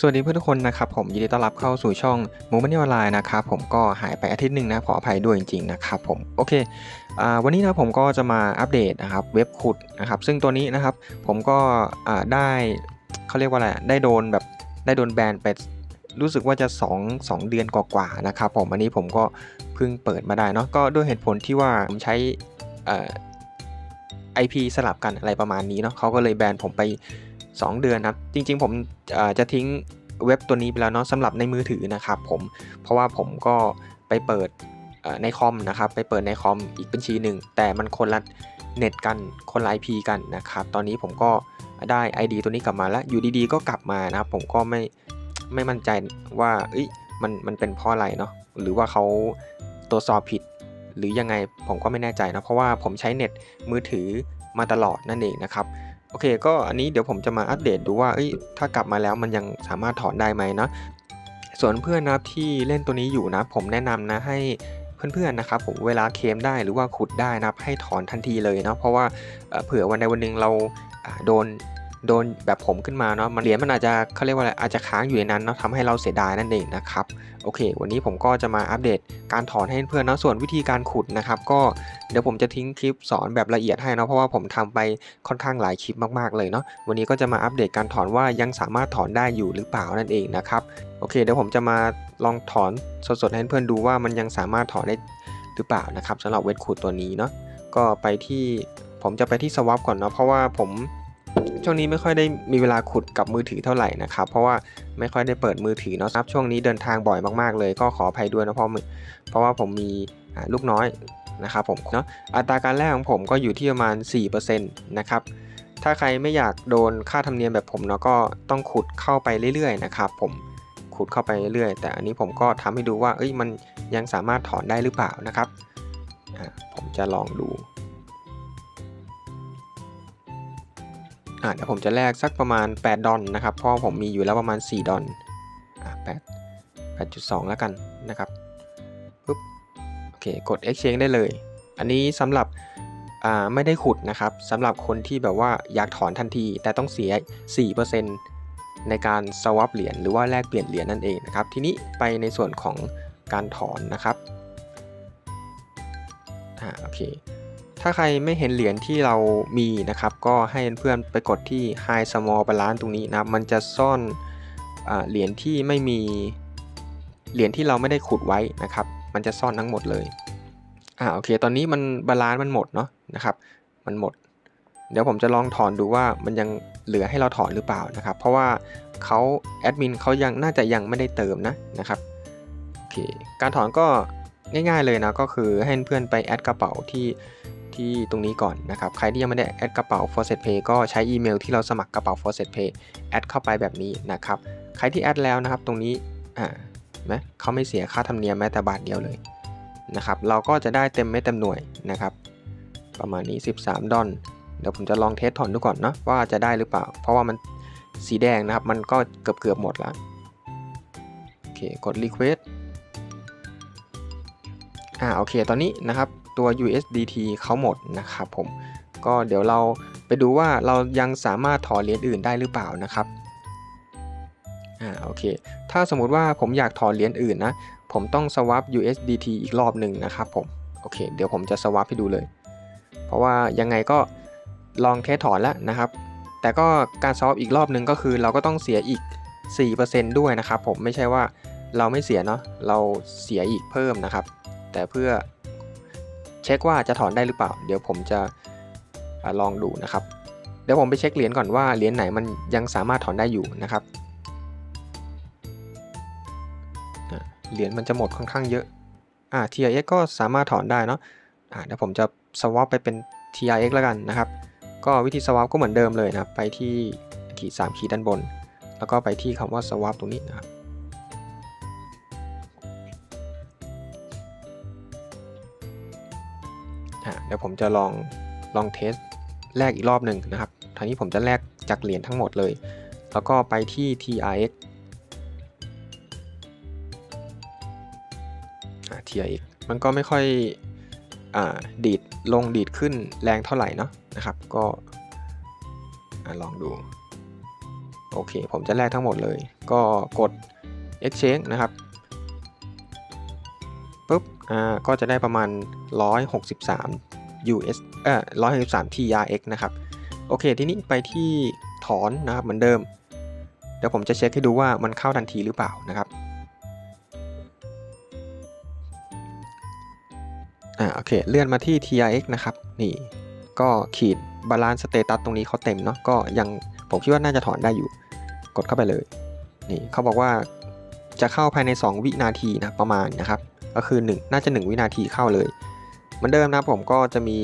สวัสดีเพื่อนทุกคนนะครับผมยินดีต้อนรับเข้าสู่ช่องมูมันนี่ออนไลน์นะครับผมก็หายไปอาทิตย์หนึ่งนะขออภัยด้วยจริงๆนะครับผมโอเควันนี้นะผมก็จะมาอัปเดตนะครับเว็บขุดนะครับซึ่งตัวนี้นะครับผมก็ได้เขาเรียกว่าอะไรได้โดนแบบได้โดนแบนไปรู้สึกว่าจะ 2 2 เดือนกว่าๆนะครับผมอันนี้ผมก็เพิ่งเปิดมาได้เนาะก็ด้วยเหตุผลที่ว่าผมใช้เอ่อ IP สลับกันอะไรประมาณนี้เนาะเขาก็เลยแบนผมไป 2 เดือนครับ จริง ๆ ผมจะทิ้งเว็บตัวนี้ไปแล้วเนาะสำหรับในมือถือนะครับผม เพราะว่าผมก็ไปเปิดในคอมนะครับ ไปเปิดในคอมอีกบัญชีหนึ่ง แต่มันคนละเน็ตกัน คนละ IP กันนะครับ ตอนนี้ผมก็ได้ ID ตัวนี้กลับมาแล้ว อยู่ดีๆ ก็กลับมานะครับ ผมก็ไม่ไม่มั่นใจว่าเอ้ยมันมันเป็นเพราะอะไรเนาะ หรือว่าเขาตรวจสอบผิด หรือยังไงผมก็ไม่แน่ใจนะ เพราะว่าผมใช้เน็ตมือถือมาตลอดนั่นเองนะครับ โอเค ก็อันนี้เดี๋ยวผมจะมาอัปเดตดูว่าเอ้ยถ้ากลับมาแล้วมันยังสามารถถอนได้ไหมนะส่วนเพื่อนนะครับที่เล่นตัวนี้อยู่นะ ผมแนะนำนะให้เพื่อนๆนะครับผมเวลาเคมได้หรือว่าขุดได้นะครับให้ถอนทันทีเลยเนาะเพราะว่าเผื่อวันใดวันหนึ่งเราโดน โดนแบบผมขึ้นมาเนาะมันเหรียญมันอาจจะเขาเรียกว่าอะไรอาจจะค้างอยู่ในนั้นเนาะทำให้เราเสียดายนั่นเองนะครับโอเค วันนี้ผมก็จะมาอัปเดตการถอนให้เพื่อนเนาะส่วนวิธีการขุดนะครับก็เดี๋ยวผมจะทิ้งคลิปสอนแบบละเอียดให้เนาะเพราะว่าผมทำไปค่อนข้างหลายคลิปมากๆเลยเนาะวันนี้ก็จะมาอัปเดตการถอนว่ายังสามารถถอนได้อยู่หรือเปล่านั่นเองนะครับโอเคเดี๋ยวผมจะมาลองถอนสดๆให้เพื่อนดูว่ามันยังสามารถถอนได้หรือเปล่านะครับสำหรับเวทขุดตัวนี้เนาะก็ไปที่ผมจะไปที่สว a p ก่อนเนาะเพราะว่าผม ช่วงนี้ไม่ค่อยได้มีเวลาขุดกับมือถือเท่าไหร่นะครับ เพราะว่าไม่ค่อยได้เปิดมือถือเนาะครับ ช่วงนี้เดินทางบ่อยมากๆเลย ก็ขออภัยด้วยนะเพราะมือเพราะว่าผมมีลูกน้อยนะครับผมเนาะอัตราการแลกของผมก็อยู่ที่ประมาณ 4%นะครับถ้าใครไม่อยากโดนค่าธรรมเนียมแบบผมเนาะก็ต้องขุดเข้าไปเรื่อยๆนะครับผมขุดเข้าไปเรื่อยๆ แต่อันนี้ผมก็ทำให้ดูว่าเอ้ยมันยังสามารถถอนได้หรือเปล่านะครับผมจะลองดู อ่าเดี๋ยวผมจะแลกสักประมาณ 8 ดอลนะครับ เพราะผมมีอยู่แล้วประมาณ 4 ดอลอ่า8 8.2แล้วกันนะครับปุ๊บโอเคกด exchange ได้เลย อันนี้สำหรับอ่าไม่ได้ขุดนะครับสำหรับคนที่แบบว่าอยากถอนทันที แต่ต้องเสีย 4%ในการ swap เหรียญหรือว่าแลกเปลี่ยนเหรียญนั่นเองนะครับ ทีนี้ไปในส่วนของการถอนนะครับอ่าโอเค ถ้าใครไม่เห็นเหรียญที่เรามีนะครับ ก็ให้เพื่อนไปกดที่ High Small Balance ตรงนี้นะครับมันจะซ่อนอเหรียญที่ไม่มีเหรียญที่เราไม่ได้ขุดไว้นะครับ มันจะซ่อนทั้งหมดเลยอ่าโอเค ตอนนี้มันบาลานซ์มันหมดเนาะนะครับ มันหมด เดี๋ยวผมจะลองถอนดูว่ามันยังเหลือให้เราถอนหรือเปล่านะครับ เพราะว่าเขาแอดมินเขายังน่าจะยังไม่ได้เติมนะนะครับโอเค การถอนก็ง่ายๆเลยนะก็คือให้เพื่อนไปแอดกระเป๋าที่ ที่ตรงนี้ก่อนนะครับ ใครที่ยังไม่ได้แอดกระเป๋า f o r s e t Pay ก็ใช้อีเมลที่เราสมัครกระเป๋า f o r s e t Pay แอดเข้าไปแบบนี้นะครับ ใครที่แอดแล้วนะครับ ตรงนี้อ่าไหมเขาไม่เสียค่าธรรมเนียมแม้แต่บาทเดียวเลยนะครับ เราก็จะได้เต็มไม่เต็มหน่วยนะครับ ประมาณนี้ 13 ดอลเดี๋ยวผมจะลองเทสถอนดูก่อนเนาะว่าจะได้หรือเปล่า เพราะว่ามันสีแดงนะครับ มันก็เกือบเกือบหมดแล้วโอเคกด request อ่าโอเค ตอนนี้นะครับ ตัว USDT เขาหมดนะครับผม ก็เดี๋ยวเราไปดูว่าเรายังสามารถถอนเหรียญอื่นได้หรือเปล่านะครับ อ่าโอเค ถ้าสมมุติว่าผมอยากถอนเหรียญอื่นนะ ผมต้อง swap USDT อีกรอบหนึ่งนะครับผม โอเค เดี๋ยวผมจะ swap ให้ดูเลย เพราะว่ายังไงก็ลองเทสถอนแล้วนะครับ แต่ก็การ swap อีกรอบหนึ่งก็คือเราก็ต้องเสียอีก 4%ด้วยนะครับผม ไม่ใช่ว่าเราไม่เสียเนาะ เราเสียอีกเพิ่มนะครับ แต่เพื่อ เช็คว่าจะถอนได้หรือเปล่า เดี๋ยวผมจะลองดูนะครับ เดี๋ยวผมไปเช็คเหรียญก่อนว่าเหรียญไหนมันยังสามารถถอนได้อยู่นะครับ เหรียญมันจะหมดค่อนข้างเยอะอ่า TRX ก็สามารถถอนได้เนาะอ่าเดี๋ยวผมจะ swap ไปเป็น TRX แล้วกันนะครับ ก็วิธี swap ก็เหมือนเดิมเลยนะไปที่ขีด3ขีดด้านบน แล้วก็ไปที่คำว่า swap ตรงนี้นะครับ อะเดี๋ยวผมจะลองลองเทสแลกอีกรอบหนึ่งนะครับทางนี้ผมจะแลกจากเหรียญทั้งหมดเลย แล้วก็ไปที่ TRX TRX มันก็ไม่ค่อยอดีดลงดีดขึ้นแรงเท่าไหร่เนาะนะครับ ก็ลองดู โอเค ผมจะแลกทั้งหมดเลย ก็กด exchange นะครับ อ่าก็จะได้ประมาณ 163 US เอ่อ163 TRX นะครับ โอเค ทีนี้ไปที่ถอนนะครับเหมือนเดิม เดี๋ยวผมจะเช็คให้ดูว่ามันเข้าทันทีหรือเปล่านะครับอ่าโอเค เลื่อนมาที่ TRX นะครับ นี่ ก็ขีดบาลานซ์สเตตัสตรงนี้เขาเต็มเนาะก็ยังผมคิดว่าน่าจะถอนได้อยู่ กดเข้าไปเลย นี่เขาบอกว่าจะเข้าภายใน 2 วินาทีนะประมาณนะครับ ก็คือ 1 น่าจะ 1 วินาทีเข้าเลยเหมือนเดิมนะผมก็จะมี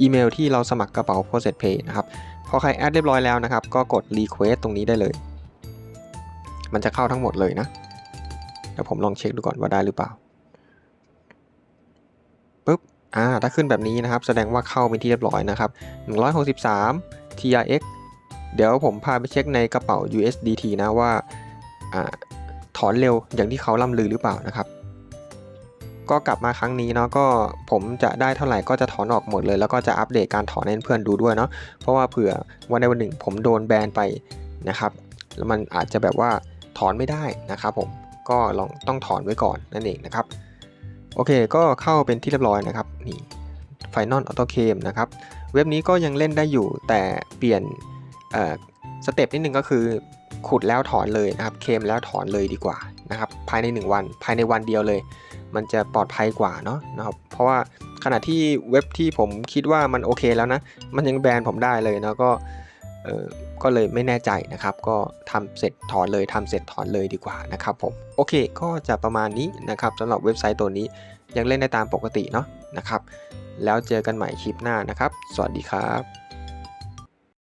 อีเมลที่เราสมัครกระเป๋า Process Pay นะครับพอใครแอดเรียบร้อยแล้วนะครับ ก็กด Request ตรงนี้ได้เลย มันจะเข้าทั้งหมดเลยนะ เดี๋ยวผมลองเช็คดูก่อนว่าได้หรือเปล่าปุ๊บอ่าถ้าขึ้นแบบนี้นะครับ แสดงว่าเข้าเป็นที่เรียบร้อยนะครับ 163 TRX เดี๋ยวผมพาไปเช็คในกระเป๋า USDT นะว่าอ่าถอนเร็วอย่างที่เขาล่ำลือหรือเปล่านะครับ ก็กลับมาครั้งนี้เนาะก็ผมจะได้เท่าไหร่ก็จะถอนออกหมดเลย แล้วก็จะอัปเดตการถอนให้เพื่อนดูด้วยเนาะเพราะว่าเผื่อวันใดวันหนึ่งผมโดนแบนไปนะครับแล้วมันอาจจะแบบว่าถอนไม่ได้นะครับผมก็ลองต้องถอนไว้ก่อนนั่นเองนะครับโอเคก็เข้าเป็นที่เรียบร้อยนะครับนี่ Final Auto Claim นะครับเว็บนี้ก็ยังเล่นได้อยู่แต่เปลี่ยนสเต็ปนิดนึงก็คือขุดแล้วถอนเลยนะครับเคมแล้วถอนเลยดีกว่านะครับภายใน 1 วันภายในวันเดียวเลย มันจะปลอดภัยกว่าเนาะนะครับ เพราะว่าขณะที่เว็บที่ผมคิดว่ามันโอเคแล้วนะ มันยังแบนผมได้เลยนะก็เออก็เลยไม่แน่ใจนะครับ ก็ทำเสร็จถอนเลยทำเสร็จถอนเลยดีกว่านะครับผม โอเค ก็จะประมาณนี้นะครับสำหรับเว็บไซต์ตัวนี้ยังเล่นได้ตามปกติเนาะนะครับ แล้วเจอกันใหม่คลิปหน้านะครับ สวัสดีครับ